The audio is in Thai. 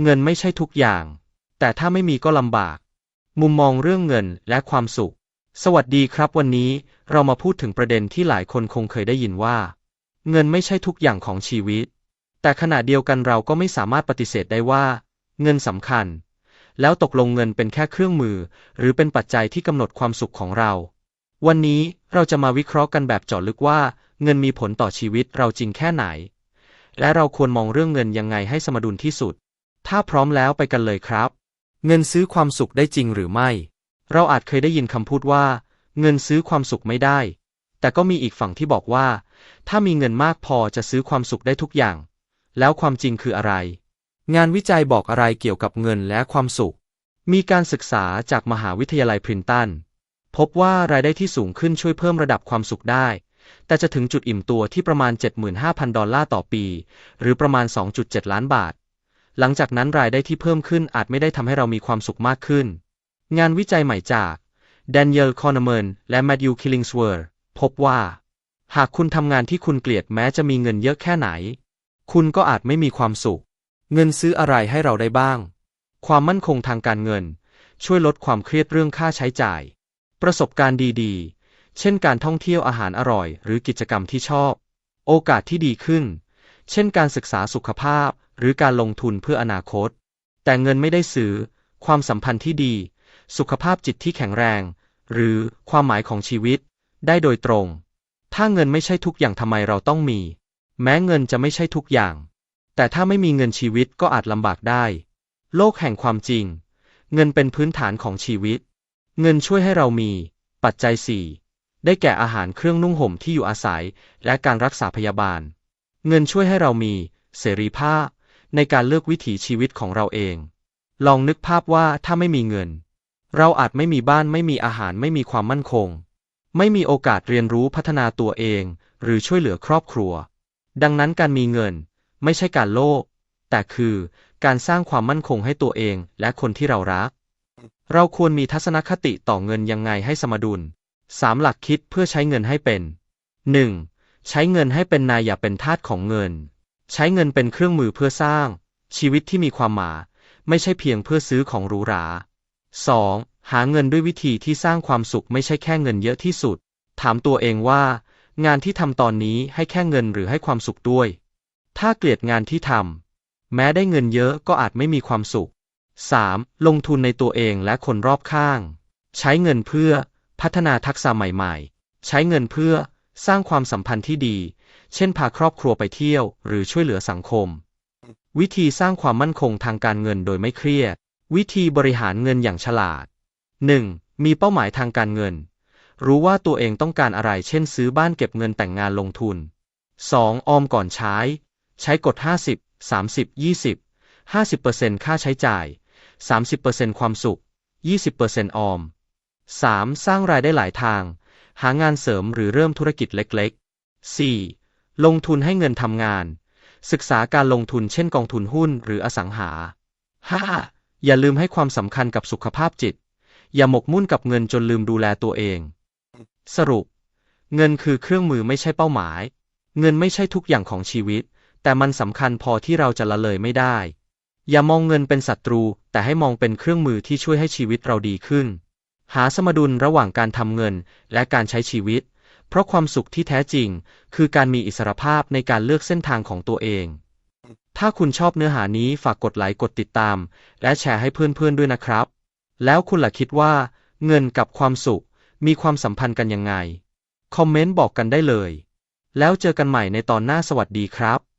เงินไม่ใช่ทุกอย่าง แต่ถ้าไม่มีก็ลำบาก มุมมองเรื่องเงินและความสุข สวัสดีครับวันนี้เรามาพูดถึงประเด็นที่หลายคนคงเคยได้ยินว่า เงินไม่ใช่ทุกอย่างของชีวิต แต่ขณะเดียวกันเราก็ไม่สามารถปฏิเสธได้ว่า เงินสำคัญ แล้วตกลงเงินเป็นแค่เครื่องมือ หรือเป็นปัจจัยที่กำหนดความสุขของเรา วันนี้เราจะมาวิเคราะห์กันแบบเจาะลึกว่า เงินมีผลต่อชีวิตเราจริงแค่ไหน และเราควรมองเรื่องเงินยังไงให้สมดุลที่สุด ถ้าพร้อมแล้วไปกันเลยครับ เงินซื้อความสุขได้จริงหรือไม่ เราอาจเคยได้ยินคำพูดว่า เงินซื้อความสุขไม่ได้ แต่ก็มีอีกฝั่งที่บอกว่า ถ้ามีเงินมากพอจะซื้อความสุขได้ทุกอย่าง แล้วความจริงคืออะไร งานวิจัยบอกอะไรเกี่ยวกับเงินและความสุข มีการศึกษาจากมหาวิทยาลัยพรินตัน พบว่ารายได้ที่สูงขึ้นช่วยเพิ่มระดับความสุขได้แต่จะถึงจุดอิ่มตัวที่ประมาณ 75,000 ดอลลาร์ต่อปี หรือประมาณ 2.7 ล้านบาท หลังจากนั้นรายได้ที่เพิ่มขึ้นอาจไม่ได้ทำให้เรามีความสุขมากขึ้น งานวิจัยใหม่จากแดเนียลคอนเมนและแม t ธิวคิลลิงสเวิร์พบว่า หากคุณทำงานที่คุณเกลียดแม้จะมีเงินเยอะแค่ไหน คุณก็อาจไม่มีความสุข เงินซื้ออะไรให้เราได้บ้าง ความมั่นคงทางการเงิน ช่วยลดความเครียดเรื่องค่าใช้จ่าย ประสบการณ์ดีๆ เช่นการท่องเที่ยวอาหารอร่อย หรือกิจกรรมที่ชอบ โอกาสที่ดีขึ้น เช่นการศึกษาสุขภาพ หรือการลงทุนเพื่ออนาคต แต่เงินไม่ได้ซื้อ ความสัมพันธ์ที่ดี สุขภาพจิตที่แข็งแรง หรือความหมายของชีวิต ได้โดยตรง ถ้าเงินไม่ใช่ทุกอย่างทำไมเราต้องมี แม้เงินจะไม่ใช่ทุกอย่าง แต่ถ้าไม่มีเงินชีวิตก็อาจลำบากได้ โลกแห่งความจริง เงินเป็นพื้นฐานของชีวิต เงินช่วยให้เรามี ปัจจัยสี่ได้แก่อาหารเครื่องนุ่งห่มที่อยู่อาศัย และการรักษาพยาบาล เงินช่วยให้เรามี เสรีภาพ ในการเลือกวิถีชีวิตของเราเอง ลองนึกภาพว่าถ้าไม่มีเงิน เราอาจไม่มีบ้านไม่มีอาหารไม่มีความมั่นคง ไม่มีโอกาสเรียนรู้พัฒนาตัวเอง หรือช่วยเหลือครอบครัว ดังนั้นการมีเงิน ไม่ใช่การโลภแต่คือการสร้างความมั่นคงให้ตัวเองและคนที่เรารัก เราควรมีทัศนคติต่อเงินยังไงให้สมดุล3หลักคิดเพื่อใช้เงินให้เป็น 1. ใช้เงินให้เป็นนายอย่าเป็นทาสของเงิน ใช้เงินเป็นเครื่องมือเพื่อสร้าง ชีวิตที่มีความหมายไม่ใช่เพียงเพื่อซื้อของหรูหรา 2. หาเงินด้วยวิธีที่สร้างความสุขไม่ใช่แค่เงินเยอะที่สุด ถามตัวเองว่า งานที่ทำตอนนี้ให้แค่เงินหรือให้ความสุขด้วย ถ้าเกลียดงานที่ทำแม้ได้เงินเยอะก็อาจไม่มีความสุข 3. ลงทุนในตัวเองและคนรอบข้าง ใช้เงินเพื่อพัฒนาทักษะใหม่ ๆ ใช้เงินเพื่อ สร้างความสัมพันธ์ที่ดี เช่นพาครอบครัวไปเที่ยว หรือช่วยเหลือสังคม วิธีสร้างความมั่นคงทางการเงินโดยไม่เครียด วิธีบริหารเงินอย่างฉลาด 1. มีเป้าหมายทางการเงิน รู้ว่าตัวเองต้องการอะไร เช่น ซื้อบ้านเก็บเงินแต่งงานลงทุน 2. ออมก่อนใช้ ใช้กฎ 50 30 20 50%ค่าใช้จ่าย 30%ความสุข 20%ออม 3. สร้างรายได้หลายทาง หางานเสริมหรือเริ่มธุรกิจเล็กๆ 4. ลงทุนให้เงินทำงาน ศึกษาการลงทุนเช่นกองทุนหุ้นหรืออสังหา 5. อย่าลืมให้ความสำคัญกับสุขภาพจิต อย่าหมกมุ่นกับเงินจนลืมดูแลตัวเอง สรุป เงินคือเครื่องมือไม่ใช่เป้าหมาย เงินไม่ใช่ทุกอย่างของชีวิต แต่มันสำคัญพอที่เราจะละเลยไม่ได้ อย่ามองเงินเป็นศัตรู แต่ให้มองเป็นเครื่องมือที่ช่วยให้ชีวิตเราดีขึ้น หาสมดุลระหว่างการทำเงินและการใช้ชีวิต เพราะความสุขที่แท้จริง คือการมีอิสรภาพในการเลือกเส้นทางของตัวเอง ถ้าคุณชอบเนื้อหานี้ฝากกดไลค์กดติดตาม และแชร์ให้เพื่อนๆด้วยนะครับ แล้วคุณล่ะคิดว่า เงินกับความสุขมีความสัมพันธ์กันยังไง คอมเมนต์บอกกันได้เลย แล้วเจอกันใหม่ในตอนหน้าสวัสดีครับ